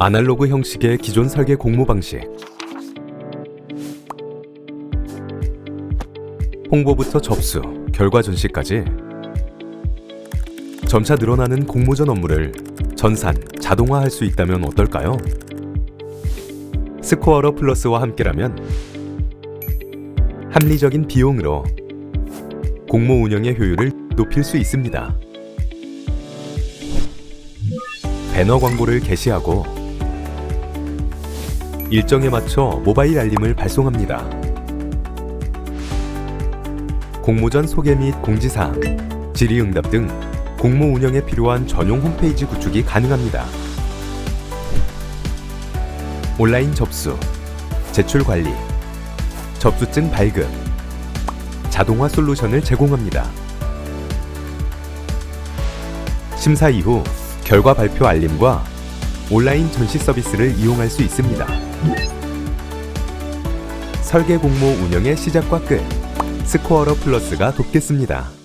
아날로그 형식의 기존 설계 공모 방식. 홍보부터 접수, 결과 전시까지 점차 늘어나는 공모전 업무를 전산, 자동화할 수 있다면 어떨까요? 스코어러 플러스와 함께라면 합리적인 비용으로 공모 운영의 효율을 높일 수 있습니다. 배너 광고를 게시하고 일정에 맞춰 모바일 알림을 발송합니다. 공모전 소개 및 공지사항, 질의응답 등 공모 운영에 필요한 전용 홈페이지 구축이 가능합니다. 온라인 접수, 제출 관리, 접수증 발급, 자동화 솔루션을 제공합니다. 심사 이후 결과 발표 알림과 온라인 전시 서비스를 이용할 수 있습니다. 설계 공모 운영의 시작과 끝, 스코어러 플러스가 돕겠습니다.